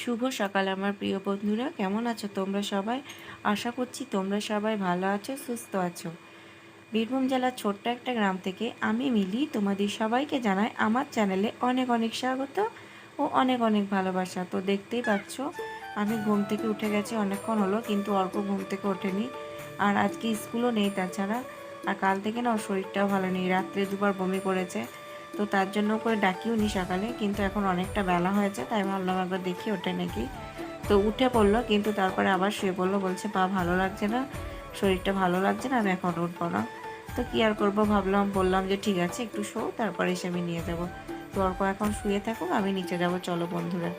শুভ সকাল আমার প্রিয় বন্ধুরা। কেমন আছো তোমরা সবাই? আশা করছি তোমরা সবাই ভালো আছো, সুস্থ আছো। বীরভূম জেলার ছোট্ট একটা গ্রাম থেকে আমি মিলি, তোমাদের সবাইকে জানাই আমার চ্যানেলে অনেক অনেক স্বাগত ও অনেক অনেক ভালোবাসা। তো দেখতেই পাচ্ছ, আমি ঘুম থেকে উঠে গেছি, অনেকক্ষণ হলো, কিন্তু অল্প ঘুম থেকে ওঠেনি। আর আজকে স্কুলও নেই তাছাড়া। আর কাল থেকে না, ওর শরীরটাও ভালো নেই। রাত্রে দুবার বমি করেছে। তো তার জন্য করে ডাকিও নি সকালে, কিন্তু এখন অনেকটা বেলা হয়েছে, তাই ভাবলাম একবার দেখি ওঠে নাকি। তো উঠে পড়ল, কিন্তু তারপরে আবার শুয়ে পড়ল, বলছে, পা ভালো লাগছে না, শরীরটা ভালো লাগছে না, আমি এখন উঠবো না। তো কি আর করব ভাবলাম, বললাম যে, ঠিক আছে, একটু শো, তারপরে এসে আমি নিয়ে যাব। তো অল্প এখন শুয়ে থাকুক, আমি নিচে যাব, চলো বন্ধুরা।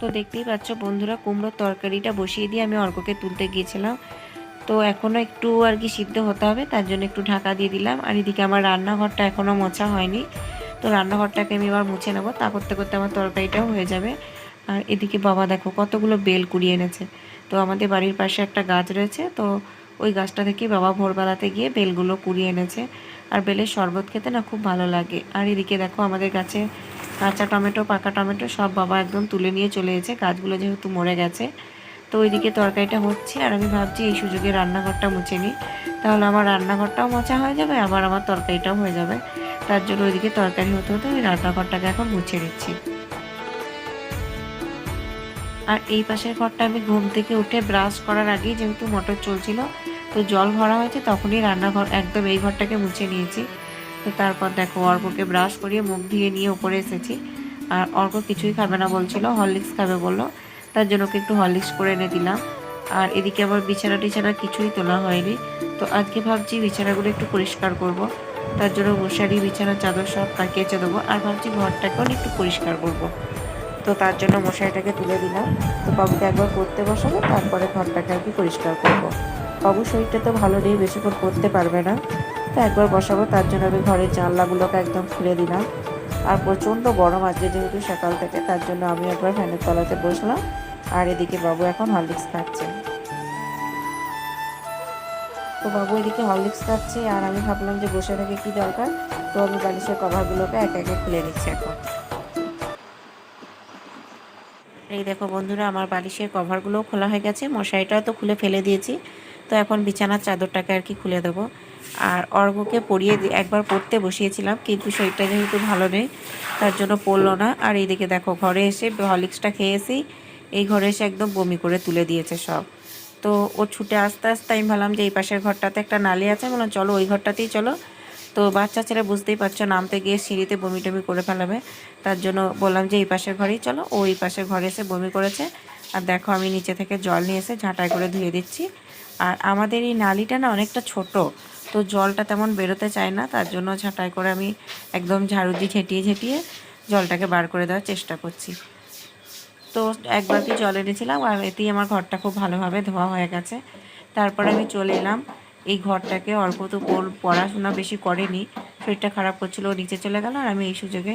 তো দেখতেই পাচ্ছ বন্ধুরা, কুমড়োর তরকারিটা বসিয়ে দিয়ে আমি অর্ককে তুলতে গিয়েছিলাম। তো এখনও একটু আর কি সিদ্ধ হতে হবে, তার জন্য একটু ঢাকা দিয়ে দিলাম। আর এদিকে আমার রান্নাঘরটা এখনও মোছা হয়নি। তো রান্নাঘরটাকে আমি এবার মুছে নেব, তা করতে করতে আমার তরকারিটাও হয়ে যাবে। আর এদিকে বাবা দেখো কতগুলো বেল কুড়িয়ে এনেছে। তো আমাদের বাড়ির পাশে একটা গাছ রয়েছে, তো ওই গাছটা থেকে বাবা ভোরবেলাতে গিয়ে বেলগুলো কুড়িয়ে এনেছে। আর বেলের শরবত খেতে না খুব ভালো লাগে। আর এদিকে দেখো আমাদের গাছে কাঁচা টমেটো, পাকা টমেটো সব বাবা একদম তুলে নিয়ে চলে এসেছে। গাছগুলো যেহেতু মরে গেছে তো ওইদিকে তরকারিটা হচ্ছে, আর আমি ভাবছি এই সুযোগে রান্নাঘরটা মুছে নিই। তাহলে আমার রান্নাঘরটাও মোছা হয়ে যাবে, আবার আমার তরকারিটাও হয়ে যাবে। তার জন্য ওইদিকে তরকারি হতে হতে আমি রান্নাঘরটাকে এখন মুছে নিচ্ছি। আর এই পাশের ঘরটা আমি ঘুম থেকে উঠে ব্রাশ করার আগেই যেহেতু মোটর চলছিল, তো জল ভরা হয়েছে, তখনই রান্নাঘর একদম এই ঘরটাকে মুছে নিয়েছি। তো তারপর দেখো অর্ককে ব্রাশ করিয়ে মুখ ধুয়ে নিয়ে উপরে এসেছি। আর অর্ক কিছুই খাবে না বলছিল, হরলিক্স খাবে বলল। তার জন্য ওকে একটু হরলিক্স করে এনে দিলাম। আর এদিকে আবার বিছানা টিছানা কিছুই তোলা হয়নি। তো আজকে ভাবছি বিছানাগুলো একটু পরিষ্কার করব। তার জন্য মশারি, বিছানা, চাদর সব পাকিয়েছে দেবো। আর ভাবছি ঘরটাকেও একটু পরিষ্কার করব। তো তার জন্য মশারিটাকে তুলে দিলাম। তো বাবুকে একবার পড়তে বসাবো, তারপরে ঘরটাকে আর কি পরিষ্কার করব। বাবুর শরীরটা তো ভালো নেই বেশিক্ষণ করতে পারবে না। তো একবার বসাবো, তার জন্য আমি ঘরের জানলাগুলোকে একদম খুলে দিলাম। আর প্রচণ্ড গরম আজকে যেহেতু সকাল থেকে, তার জন্য আমি একবার ফ্যানের তলাতে বসলাম। আর এদিকে বাবু এখন হরলিক্স খাচ্ছে। তো বাবু এদিকে হরলিক্স খাচ্ছে আর আমি ভাবলাম যে বসে থেকে কি দরকার? তো আমি বালিশের কভারগুলোকে একে একে খুলে নিচ্ছি এখন। এই দেখো বন্ধুরা, আমার বালিশের কভারগুলোও খোলা হয়ে গেছে, মশারিটাও তো খুলে ফেলে দিয়েছি। তো এখন বিছানার চাদরটাকে আর কি খুলে দেবো। আর অর্ঘকে পরিয়ে একবার পড়তে বসিয়েছিলাম, কিন্তু শরীরটা যেহেতু ভালো নেই, তার জন্য পড়ল না। আর এইদিকে দেখো, ঘরে এসে হরলিক্সটা খেয়ে এসেই এই ঘরে এসে একদম বমি করে তুলে দিয়েছে সব। তো ও ছুটে আস্তে আস্তে আমি ভাবলাম যে এই পাশের ঘরটাতে একটা নালি আছে, বললাম, চলো ওই ঘরটাতেই চলো। তো বাচ্চা ছেলে বুঝতেই পারছ, নামতে গিয়ে সিঁড়িতে বমি টমি করে ফেলাবে। তার জন্য বললাম যে, এই পাশের ঘরেই চলো। ও এই পাশের ঘরে এসে বমি করেছে। আর দেখো, আমি নিচে থেকে জল নিয়ে এসে ঝাঁটাই করে ধুয়ে দিচ্ছি। আর আমাদের এই নালিটা না অনেকটা ছোট, তো জলটা তেমন বেরোতে চায় না। তার জন্য ঝাঁটাই করে আমি একদম ঝাড়ু দিয়ে ঝেঁটিয়ে ঝেঁটিয়ে জলটাকে বার করে দেওয়ার চেষ্টা করছি। তো একবার কি জল এনেছিলাম আর এতেই আমার ঘরটা খুব ভালোভাবে ধোয়া হয়ে গেছে। তারপরে আমি চলে এলাম। এই ঘরটাকে অল্প তো পড়াশোনা বেশি করেনি, শরীরটা খারাপ করছিল নিচে চলে গেল আর আমি এই সুযোগে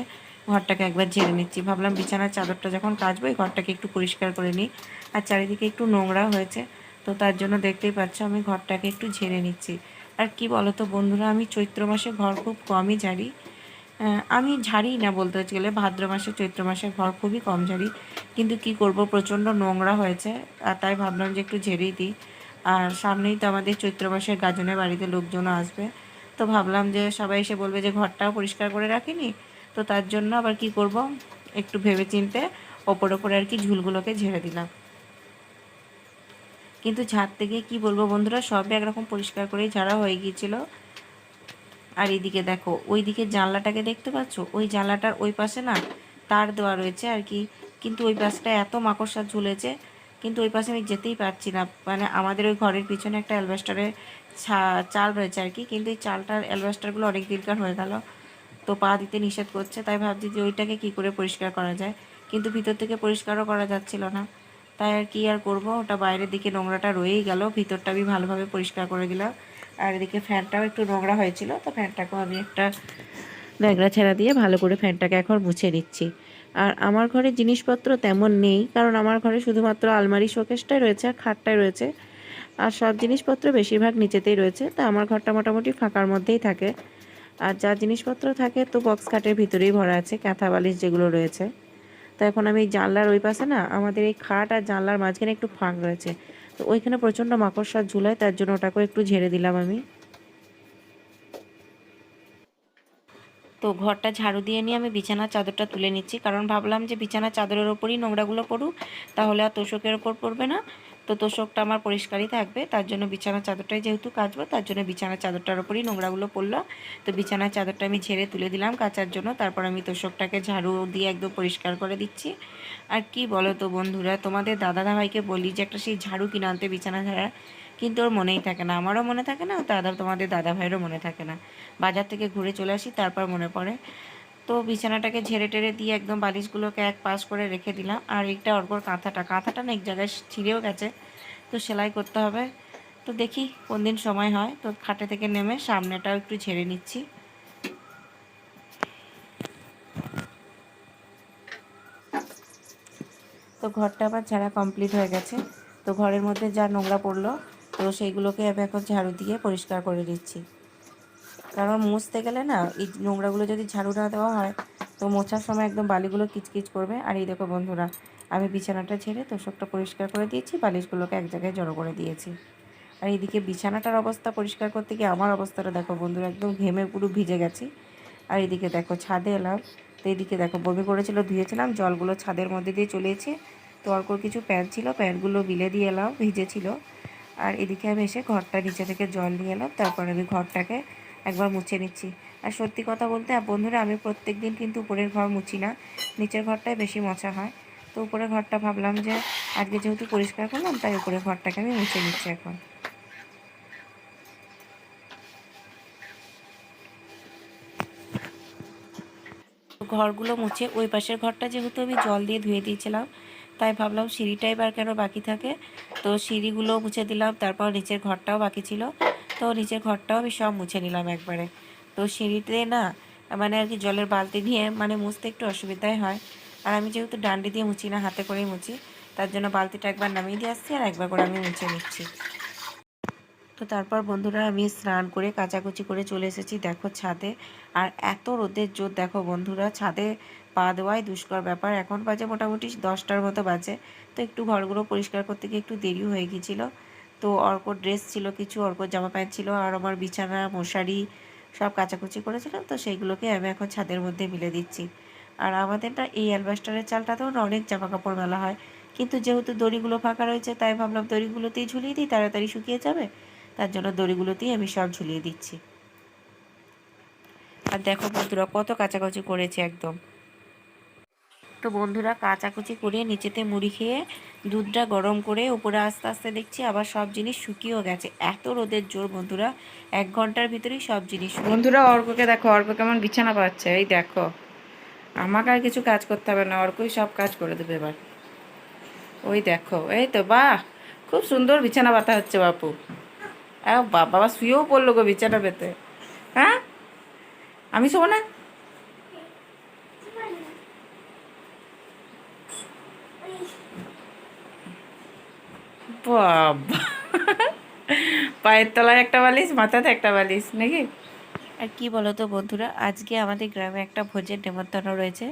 ঘরটাকে একবার ঝেড়ে নিচ্ছি। ভাবলাম বিছানার চাদরটা যখন কাচবো, এই ঘরটাকে একটু পরিষ্কার করে নিই। আর চারিদিকে একটু নোংরা হয়েছে, তো তার জন্য দেখতেই পাচ্ছ আমি ঘরটাকে একটু ঝেড়ে নিচ্ছি। আর কি বলো তো বন্ধুরা, আমি চৈত্র মাসে ঘর খুব কমই ঝাড়ি। আমি ঝাড়ি না বলতে গেলে। ভাদ্র মাসে, চৈত্র মাসে ঘর খুবই কম ঝাড়ি। কিন্তু কি করব? প্রচণ্ড নোংরা হয়েছে। আর তাই ভাবলাম যে একটু ঝেড়েই দিই। আর সামনেই তো আমাদের চৈত্র মাসের গাজনের বাড়িতে লোকজনও আসবে। তো ভাবলাম যে সবাই এসে বলবে যে ঘরটাও পরিষ্কার করে রাখিনি। তো তার জন্য আবার কি করব? একটু ভেবে চিনতে ওপর ওপরে আর কি ঝুলগুলোকে ঝেড়ে দিলাম। কিন্তু ঝাড়তে গিয়ে কী বলব বন্ধুরা? সবই একরকম পরিষ্কার করেই ঝাড়া হয়ে গিয়েছিল। আর এইদিকে দেখো ওই দিকে জানলাটাকে দেখতে পাচ্ছ? ওই জানলাটার ওই পাশে না তার দেওয়া রয়েছে আর কি। কিন্তু ওই পাশটা এত মাকড়সা ঝুলেছে, কিন্তু ওই পাশে আমি যেতেই পারছি না। মানে আমাদের ওই ঘরের পিছনে একটা অ্যালবাস্টারের চাল রয়েছে আর কি। কিন্তু এই চালটার অ্যালবাস্টারগুলো অনেক দিনকার হয়ে গেল। তো পা দিতে নিষেধ করছে, তাই ভাবছি যে ওইটাকে কী করে পরিষ্কার করা যায়? কিন্তু ভিতর থেকে পরিষ্কারও করা যাচ্ছিল না। তাই আর কি আর করব? ওটা বাইরের দিকে নোংরাটা রয়েই গেল। ভিতরটা আমি ভালোভাবে পরিষ্কার করে দিলাম। আর এদিকে ফ্যানটাও একটু নোংরা হয়েছিল, তো ফ্যানটাকেও আমি একটা ন্যাংরা ছেঁড়া দিয়ে ভালো করে ফ্যানটাকে এখন মুছে দিচ্ছি আর আমার ঘরে জিনিসপত্র তেমন নেই, কারণ আমার ঘরে শুধুমাত্র আলমারি শোকেসটাই রয়েছে আর খাটটাই রয়েছে। আর সব জিনিসপত্র বেশিরভাগ নিচেতেই রয়েছে, তা আমার ঘরটা মোটামুটি ফাঁকার মধ্যেই থাকে। আর যা জিনিসপত্র থাকে তো বক্স খাটের ভিতরেই ভরা আছে, কাঁথা বালিশ যেগুলো রয়েছে। তো এখন আমি জানলার ওই পাশে না, আমাদের এই খাট আর জানলার মাঝখানে একটু ফাঁক রয়েছে। তো ওইখানে প্রচণ্ড মাকড়সার ঝুলায়, তার জন্য ওটাকেও একটু ঝেড়ে দিলাম আমি। তো ঘরটা ঝাড়ু দিয়ে নিয়ে আমি বিছানার চাদরটা তুলে নিচ্ছি, কারণ ভাবলাম যে বিছানার চাদরের ওপরই নোংরাগুলো পড়ুক, তাহলে আর তোষকের ওপর পড়বে না। তো তোষকটা আমার পরিষ্কারই থাকবে। তার জন্য বিছানার চাদরটাই যেহেতু কাচবো, তার জন্য বিছানার চাদরটার ওপরই নোংরাগুলো পড়ল। তো বিছানার চাদরটা আমি ঝেড়ে তুলে দিলাম কাচার জন্য। তারপর আমি তোষকটাকে ঝাড়ু দিয়ে একদম পরিষ্কার করে দিচ্ছি। আর কি বলো তো বন্ধুরা, তোমাদের দাদা ভাইকে বলি যে একটা সেই ঝাড়ু কিনে আনতে বিছানা ঝাড়া কিন্তু ওর মনেই থাকে না। আমারও মনে থাকে না দাদা তোমাদের দাদা ভাইয়েরও মনে থাকে না। বাজার থেকে ঘুরে চলে আসি, তারপর মনে পড়ে। তো বিছানাটাকে ঝেড়ে টেড়ে দিয়ে একদম বালিশগুলোকে এক পাশ করে রেখে দিলাম। আর এইটা অর্কর কাঁথাটা কাঁথাটা না এক জায়গায় ছিঁড়েও গেছে। তো সেলাই করতে হবে। তো দেখি কোন দিন সময় হয়। তো খাটে থেকে নেমে সামনেটাও একটু ঝেড়ে নিচ্ছি। তো ঘরটা আবার ঝাড়া কমপ্লিট হয়ে গেছে। তো ঘরের মধ্যে যা নোংরা পড়ল, তো সেইগুলোকে আমি এখন ঝাড়ু দিয়ে পরিষ্কার করে দিচ্ছি কারণ মুছতে গেলে না, এই নোংরাগুলো যদি ঝাড়ু না দেওয়া হয়, তো মোছার সময় একদম বালিগুলো কিচকিচ করবে। আর এই দেখো বন্ধুরা, আমি বিছানাটা ছেড়ে তোষকটা পরিষ্কার করে দিয়েছি, বালিশগুলোকে এক জায়গায় জড়ো করে দিয়েছি। আর এইদিকে বিছানাটার অবস্থা পরিষ্কার করতে গিয়ে আমার অবস্থাটা দেখো বন্ধুরা, একদম ঘেমে পুরো ভিজে গেছি। আর এদিকে দেখো ছাদে এলাম, তো এইদিকে দেখো বমি করেছিল, ধুয়েছিলাম, জলগুলো ছাদের মধ্যে দিয়ে চলেছে। তো অল্প কিছু প্যান্ট ছিল প্যান্টগুলো বিলে দিয়ে এলাম, ভিজেছিল। আর এদিকে আমি এসে ঘরটা নিচে থেকে জল নিয়ে এলাম, তারপর আমি ঘরটাকে একবার মুছে নিচ্ছি। আর সত্যি কথা বলতে বন্ধুরা, আমি প্রত্যেক দিন কিন্তু উপরের ঘর মুছি না। নিচের ঘরটাই বেশি মোছা হয়। তো উপরের ঘরটা ভাবলাম যে, আজকে যেহেতু পরিষ্কার করলাম, তাই উপরের ঘরটাকে আমি মুছে নিচ্ছি এখন। ঘরগুলো মুছে, ওই পাশের ঘরটা যেহেতু আমি জল দিয়ে ধুয়ে দিয়েছিলাম, তাই ভাবলাম সিঁড়িটাই এবার কেন বাকি থাকে? তো সিঁড়িগুলো মুছে দিলাম, তারপর নিচের ঘরটাও বাকি ছিল। তো নিচের ঘরটাও আমি সব মুছে নিলাম একবারে। তো সিঁড়িতে না মানে আর কি জলের বালতি নিয়ে মানে মুছতে একটু অসুবিধাই হয়। আর আমি যেহেতু ডান্ডি দিয়ে মুছি না, হাতে করেই মুছি, তার জন্য বালতিটা একবার নামিয়ে দিয়ে আসছি আর একবার করে আমি মুছে নিচ্ছি। তো তারপর বন্ধুরা আমি স্নান করে কাচাকুচি করে চলে এসেছি, দেখো ছাদে। আর এত রোদের জোর, দেখো বন্ধুরা, ছাদে পা দেওয়াই দুষ্কর ব্যাপার। এখন বাজে মোটামুটি দশটার মতো বাজে। তো একটু ঘরগুলো পরিষ্কার করতে গিয়ে একটু দেরি হয়ে গিয়েছিল। তো অর্ক ড্রেস ছিল কিছু অর্ক জামা প্যান্ট ছিল আর আমার বিছানা, মশারি সব কাচাকুচি করেছিলাম, তো সেইগুলোকে আমি এখন ছাদের মধ্যে মিলে দিচ্ছি। আর আমাদের না এই অ্যালবাস্টারের চালটাতেও না অনেক জামা কাপড় মেলা হয়। কিন্তু যেহেতু দড়িগুলো ফাঁকা রয়েছে, তাই ভাবলাম দড়িগুলোতেই ঝুলিয়ে দিই, তাড়াতাড়ি শুকিয়ে যাবে। তার জন্য দড়িগুলোতেই আমি সব ঝুলিয়ে দিচ্ছি। আর দেখো বন্ধুরা কত কাচাকুচি করেছে একদম। তো বন্ধুরা কাচাকুচি করে নিচেতে মুড়ি খেয়ে দুধটা গরম করে উপরে আস্তে আস্তে দেখছি আবার সব জিনিস শুকিয়েও গেছে। এত রোদের জোর বন্ধুরা, এক ঘণ্টার ভিতরেই সব জিনিস বন্ধুরা, অর্ককে দেখো, অর্ক কেমন বিছানা পাচ্ছে, এই দেখো। আমাকে আর কিছু কাজ করতে হবে না, অর্কই সব কাজ করে দেবে এবার। ওই দেখো, এই তো, বাহ! খুব সুন্দর বিছানা পাতা হচ্ছে বাপু। বাবা, শুয়েও পড়ল গো বিছানা পেতে। হ্যাঁ? আমি শোবো না? পায়ের তলায় একটা বালিশ, মাথাতে একটা বালিশ, নাকি? আর কি বলো তো বন্ধুরা, আজকে আমাদের গ্রামে একটা ভোজের নেমন্তন্ন রয়েছে।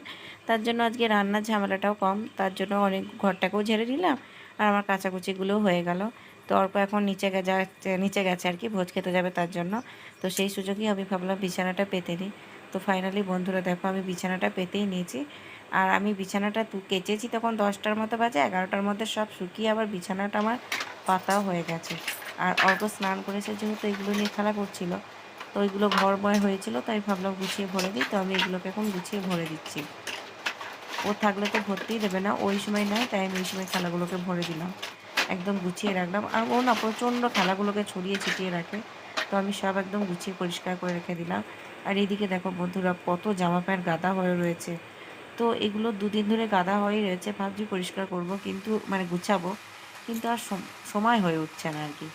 তার জন্য আজকে রান্নার ঝামেলাটাও কম। তার জন্য অনেক ঘরটাকেও ঝেড়ে নিলাম আর আমার কাচাকুচিগুলোও হয়ে গেল। তো অল্প এখন নিচে নিচে গেছে আর কি, ভোজ খেতে যাবে তার জন্য। তো সেই সুযোগেই আমি ভাবলাম বিছানাটা পেতে নিই তো ফাইনালি বন্ধুরা দেখো আমি বিছানাটা পেতেই নিয়েছি। আর আমি বিছানাটা কেচেছি তখন দশটার মতো বাজে, এগারোটার মধ্যে সব শুকিয়ে আবার বিছানাটা আমার পাতাও হয়ে গেছে। আর অল্প স্নান করেছে যেহেতু এগুলো নিয়ে খেলা করছিল, তো ওইগুলো ঘরময় হয়েছিল, তাই ভাবলাম গুছিয়ে ভরে দিই, তো আমি এগুলোকে এখন গুছিয়ে ভরে দিচ্ছি। ও থাকলে তো ভরতেই দেবে না, ওই সময় নয়, তাই আমি ওই সময় খেলাগুলোকে ভরে দিলাম। একদম গুছিয়ে রাখলাম, আর ও না প্রচণ্ড খেলাগুলোকে ছড়িয়ে ছিটিয়ে রাখে, তো আমি সব একদম গুছিয়ে পরিষ্কার করে রেখে দিলাম। আর এদিকে দেখো বন্ধুরা কত জামা প্যান্ট গাদা হয়ে রয়েছে। তো এগুলো দুদিন ধরে গাদা হয়েই রয়েছে। ভাবছি পরিষ্কার করব, কিন্তু মানে গুছাবো, কিন্তু আর সম- সময় হয়ে উঠছে না আর কি।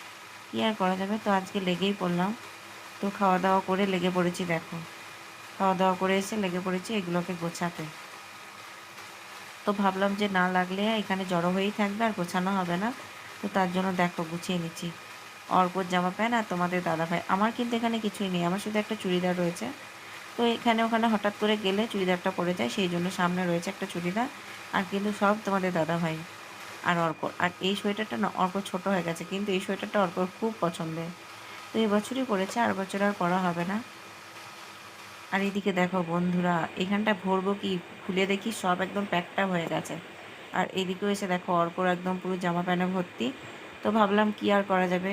কী আর করা যাবে? তো আজকে লেগেই পড়লাম। তো খাওয়া দাওয়া করে লেগে পড়েছি, দেখো। খাওয়া দাওয়া করে এসে লেগে পড়েছি এগুলোকে গোছাতে। তো ভাবলাম যে না লাগলে এখানে জড়ো হয়েই থাকবে, আর গোছানো হবে না। তো তার জন্য দেখো, গুছিয়ে নিচ্ছি। অর্কর জামা প্যান্ট আর তোমাদের দাদা ভাই আমার কিন্তু এখানে কিছুই নেই। আমার শুধু একটা চুড়িদার রয়েছে। তো এখানে ওখানে হঠাৎ করে গেলে চুড়িদারটা পরে যায়, সেই জন্য সামনে রয়েছে একটা চুড়িদার। আর কিন্তু সব তোমাদের দাদা ভাই আর অর্ক, আর এই সোয়েটারটা না অর্ক ছোট হয়ে গেছে, কিন্তু এই সোয়েটারটা অর্কর খুব পছন্দের। তো এই বছরই পড়েছে আর বছর আর পরা হবে না। আর এদিকে দেখো বন্ধুরা, এখানটা ভরবো কি খুলে দেখি, সব একদম প্যাকটা হয়ে গেছে। আর এদিকেও এসে দেখো অর্কর একদম পুরো জামা প্যান্টে ভর্তি। তো ভাবলাম কি আর করা যাবে?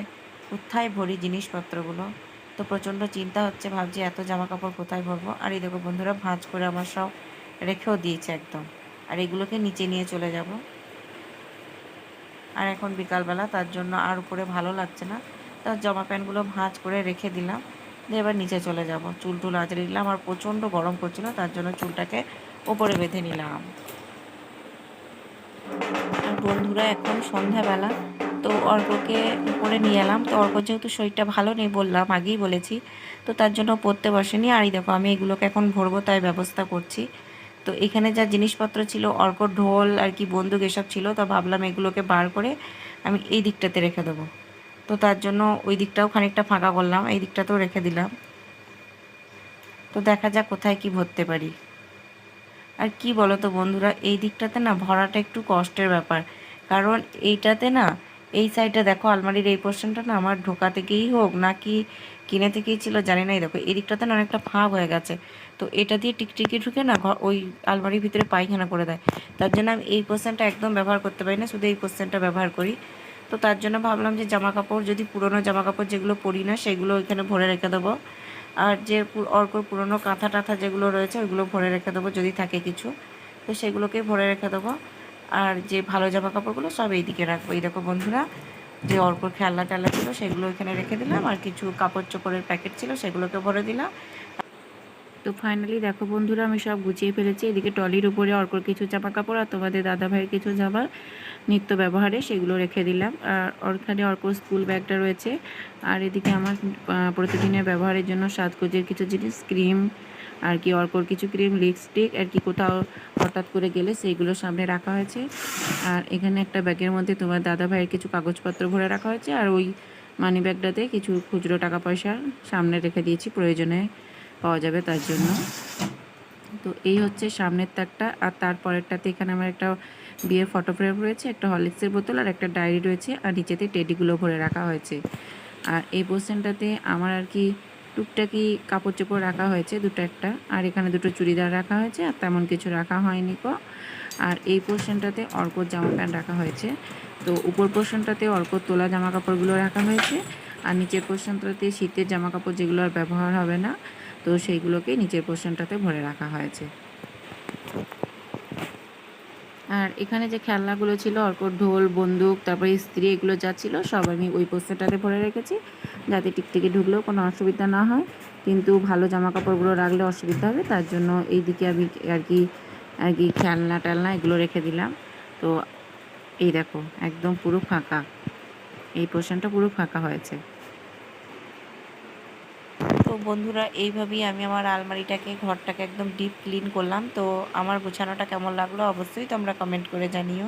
কোথায় ভরি জিনিসপত্রগুলো? তো প্রচণ্ড চিন্তা হচ্ছে, ভাবছি এত জামা কাপড় কোথায় ভরবো? আর এই দেখো বন্ধুরা, ভাঁজ করে আমার সব রেখেও দিয়েছে একদম। আর এগুলোকে নিচে নিয়ে চলে যাব। আর এখন বিকালবেলা, তার জন্য আর উপরে ভালো লাগছে না। তার জামা প্যান্টগুলো ভাঁজ করে রেখে দিলাম। দিয়ে এবার নিচে চলে যাব। চুল টুল আঁচড়ে নিলাম, আর প্রচণ্ড গরম করছিল তার জন্য চুলটাকে ওপরে বেঁধে নিলাম। আর বন্ধুরা, এখন সন্ধ্যাবেলা। তো অর্ককে উপরে নিয়ে এলাম। তো অর্ক যেহেতু শরীরটা ভালো নেই বললাম, আগেই বলেছি। তো তার জন্য পড়তে বসেনি। আর এই দেখো, আমি এগুলোকে এখন ভরবো, তাই ব্যবস্থা করছি। তো এখানে যা জিনিসপত্র ছিল অর্ক ঢোল আর কি বন্দুক এসব ছিল, তো ভাবলাম এগুলোকে বার করে আমি এই দিকটাতে রেখে দেবো। তো তার জন্য ওই দিকটাও খানিকটা ফাঁকা করলাম, এই দিকটাতেও রেখে দিলাম। তো দেখা যাক কোথায় কি ভরতে পারি। আর কি বলো তো বন্ধুরা, এই দিকটাতে না ভরাটা একটু কষ্টের ব্যাপার। কারণ এইটাতে না এই সাইডটা দেখো আলমারির এই পোর্শনটা না আমার ঢোকা থেকেই হোক নাকি কিনে থেকেই ছিল, জানি না। এই দেখো এই দিকটাতে না অনেকটা ফাঁক হয়ে গেছে। তো এটা দিয়ে টিকটিকি ঢুকে না ওই আলমারির ভিতরে পায়খানা করে দেয়। তার জন্য আমি এই পোর্শনটা একদম ব্যবহার করতে পারি না, শুধু এই পোর্শনটা ব্যবহার করি। তো তার জন্য ভাবলাম যে জামা কাপড় যদি পুরনো জামা কাপড় যেগুলো পরি না, সেগুলো ওইখানে ভরে রেখে দেবো। আর যে অর্কর পুরনো কাঁথা টাথা যেগুলো রয়েছে, ওইগুলো ভরে রেখে দেবো যদি থাকে কিছু। তো সেগুলোকে ভরে রেখে দেবো। আর যে ভালো জামা কাপড়গুলো সব এইদিকে রাখব। এই দেখো বন্ধুরা, যে অর্কর খেলনা টেলনা ছিল সেগুলো এখানে রেখে দিলাম, আর কিছু কাপড় চোপড়ের প্যাকেট ছিল সেগুলোকে ভরে দিলাম। তো ফাইনালি দেখো বন্ধুরা, আমি সব গুছিয়ে ফেলেছি। এদিকে টলির উপরে অর্কর কিছু জামা কাপড় আর তোমাদের দাদাভাইয়ের কিছু জামা নিত্য ব্যবহারে সেগুলো রেখে দিলাম। আর ওখানে অর্কর স্কুল ব্যাগটা রয়েছে। আর এদিকে আমার প্রতিদিনের ব্যবহারের জন্য সাজগোজের কিছু জিনিস ক্রিম আর কি অর্কর কিছু ক্রিম লিপস্টিক আর কি কোথাও হঠাৎ করে গেলে সেইগুলো সামনে রাখা হয়েছে। আর এখানে একটা ব্যাগের মধ্যে তোমার দাদা ভাইয়ের কিছু কাগজপত্র ভরে রাখা হয়েছে আর ওই মানি ব্যাগটাতে কিছু খুচরো টাকা পয়সা সামনে রেখে দিয়েছি, প্রয়োজনে পাওয়া যাবে তার জন্য। তো এই হচ্ছে সামনের তাকটা আর তারপরেরটাতে এখানে আমার একটা বিয়ের ফটো ফ্রেম রয়েছে, একটা হরলিক্সের বোতল আর একটা ডায়েরি রয়েছে আর নিচেতে টেডিগুলো ভরে রাখা হয়েছে। আর এই পোর্শনটাতে আমার আর কি টুকটাকি কাপড় চোপড় রাখা হয়েছে, দুটো একটা। আর এখানে দুটো চুড়িদার রাখা হয়েছে, আর তেমন কিছু রাখা হয়নি কো। আর এই পোর্শনটাতে অর্কর জামা প্যান্ট রাখা হয়েছে। তো উপর পোর্শনটাতে অর্কর তোলা জামা কাপড়গুলো রাখা হয়েছে, আর নিচের পোর্শনটাতে শীতের জামা কাপড় যেগুলো আর ব্যবহার হবে না, তো সেইগুলোকে নিচের পোর্শনটাতে ভরে রাখা হয়েছে। আর এখানে যে খেলনাগুলো ছিল অর্ক ঢোল, বন্দুক, তারপরে স্ত্রী এগুলো যা ছিল, সব আমি ওই পোস্টারটাতে ভরে রেখেছি। যাতে টিকটিকি ঢুকলেও কোনো অসুবিধা না হয়। কিন্তু ভালো জামা কাপড়গুলো রাখলে অসুবিধা হবে, তার জন্য এই দিকে আমি আর কি আর কি খেলনা টেলনা এগুলো রেখে দিলাম। তো এই দেখো, একদম পুরো ফাঁকা। এই পোর্শনটা পুরো ফাঁকা হয়েছে। তো বন্ধুরা, এইভাবেই আমি আমার আলমারিটাকে, ঘরটাকে একদম ডিপ ক্লিন করলাম। তো আমার গোছানোটা কেমন লাগল অবশ্যই তোমরা কমেন্ট করে জানিও।